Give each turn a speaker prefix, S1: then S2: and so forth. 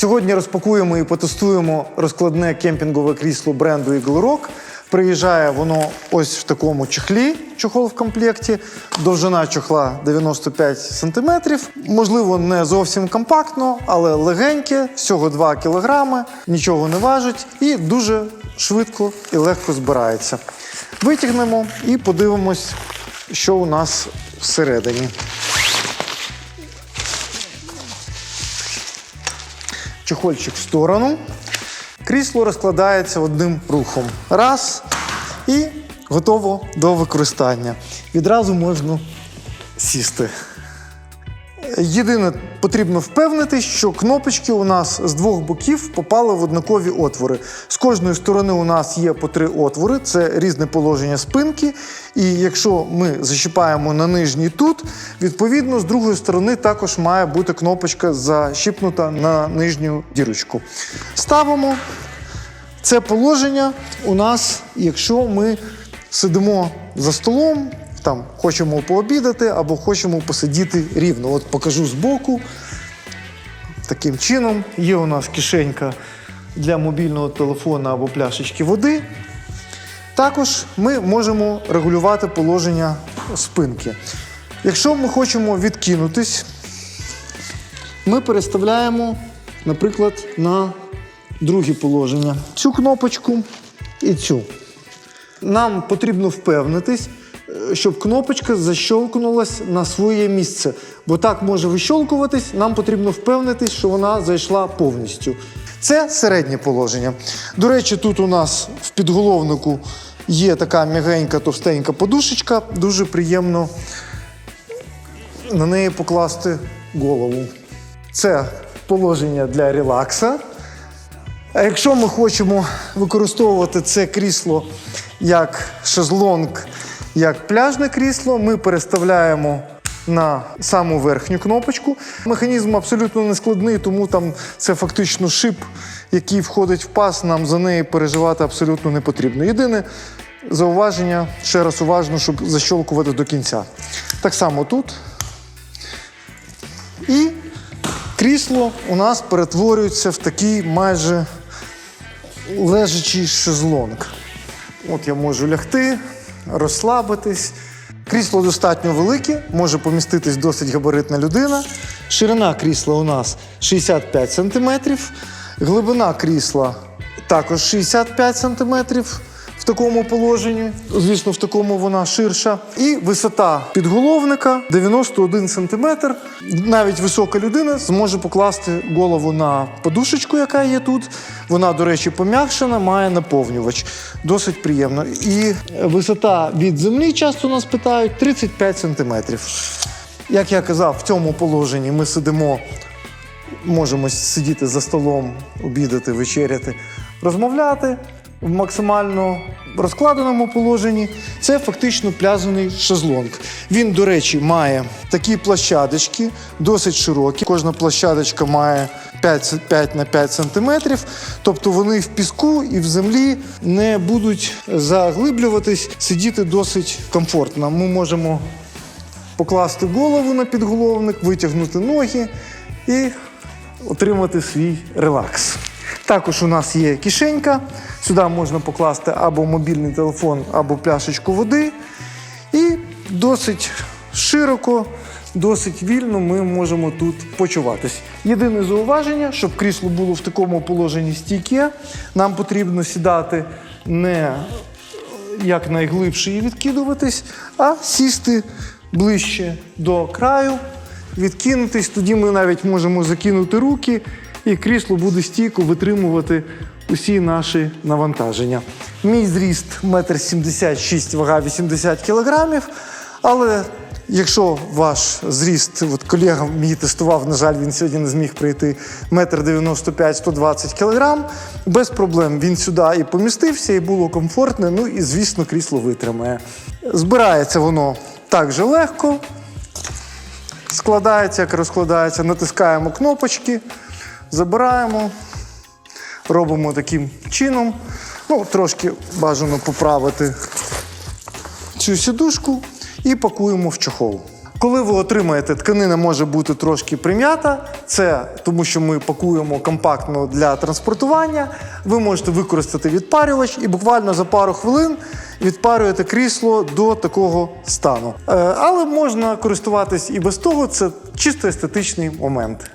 S1: Сьогодні розпакуємо і потестуємо розкладне кемпінгове крісло бренду Eagle Rock. Приїжджає воно ось в такому чехлі, чохол в комплекті. Довжина чохла 95 см. Можливо, не зовсім компактно, але легеньке, всього 2 кг, нічого не важить і дуже швидко і легко збирається. Витягнемо і подивимось, що у нас всередині. Чехольчик в сторону. Крісло розкладається одним рухом. Раз і готово до використання. Відразу можна сісти. Єдине, потрібно впевнитись, що кнопочки у нас з двох боків попали в однакові отвори. З кожної сторони у нас є по три отвори, це різне положення спинки. І якщо ми защіпаємо на нижній тут, відповідно з другої сторони також має бути кнопочка защіпнута на нижню дірочку. Ставимо це положення у нас, якщо ми сидимо за столом, там хочемо пообідати або хочемо посидіти рівно. От покажу збоку. Таким чином, є у нас кишенька для мобільного телефона або пляшечки води. Також ми можемо регулювати положення спинки. Якщо ми хочемо відкинутись, ми переставляємо, наприклад, на друге положення цю кнопочку і цю. Нам потрібно впевнитись, щоб кнопочка защолкнулась на своє місце. Бо так може вищолкуватись, нам потрібно впевнитись, що вона зайшла повністю. Це середнє положення. До речі, тут у нас в підголовнику є така м'ягенька, товстенька подушечка. Дуже приємно на неї покласти голову. Це положення для релакса. А якщо ми хочемо використовувати це крісло як шезлонг, як пляжне крісло, ми переставляємо на саму верхню кнопочку. Механізм абсолютно не складний, тому там це фактично шип, який входить в паз. Нам за неї переживати абсолютно не потрібно. Єдине зауваження, ще раз уважно, щоб защолкувати до кінця. Так само тут. І крісло у нас перетворюється в такий майже лежачий шезлонг. От я можу лягти, розслабитись. Крісло достатньо велике, може поміститись досить габаритна людина. Ширина крісла у нас 65 см, глибина крісла також 65 см такому положенні. Звісно, в такому вона ширша. І висота підголовника 91 см. Навіть висока людина зможе покласти голову на подушечку, яка є тут. Вона, до речі, пом'якшена, має наповнювач. Досить приємно. І висота від землі часто нас питають 35 см. Як я казав, в цьому положенні ми сидимо можемо сидіти за столом, обідати, вечеряти, розмовляти в максимально розкладеному положенні. Це фактично пляжний шезлонг. Він, до речі, має такі площадочки, досить широкі. Кожна площадочка має 5, 5 на 5 сантиметрів. Тобто вони в піску і в землі не будуть заглиблюватись, сидіти досить комфортно. Ми можемо покласти голову на підголовник, витягнути ноги і отримати свій релакс. Також у нас є кишенька. Сюди можна покласти або мобільний телефон, або пляшечку води. І досить широко, досить вільно ми можемо тут почуватись. Єдине зауваження, щоб крісло було в такому положенні стійке, нам потрібно сідати не як найглибше і відкидуватись, а сісти ближче до краю, відкинутись. Тоді ми навіть можемо закинути руки, і крісло буде стійко витримувати усі наші навантаження. Мій зріст 1,76 м, вага 80 кг, але Якщо ваш зріст, от колега мій тестував, на жаль, він сьогодні не зміг прийти 1,95 120 кг, без проблем він сюди і помістився, і було комфортно. Ну і, звісно, крісло витримає. Збирається воно так же легко, складається, як розкладається, натискаємо кнопочки, забираємо, робимо таким чином. Ну, трошки бажано поправити цю сідушку і пакуємо в чохол. Коли ви отримаєте, тканина може бути трошки прим'ята. Це тому, що ми пакуємо компактно для транспортування. Ви можете використати відпарювач і буквально за пару хвилин відпарюєте крісло до такого стану. Е, Але можна користуватись і без того. Це чисто естетичний момент.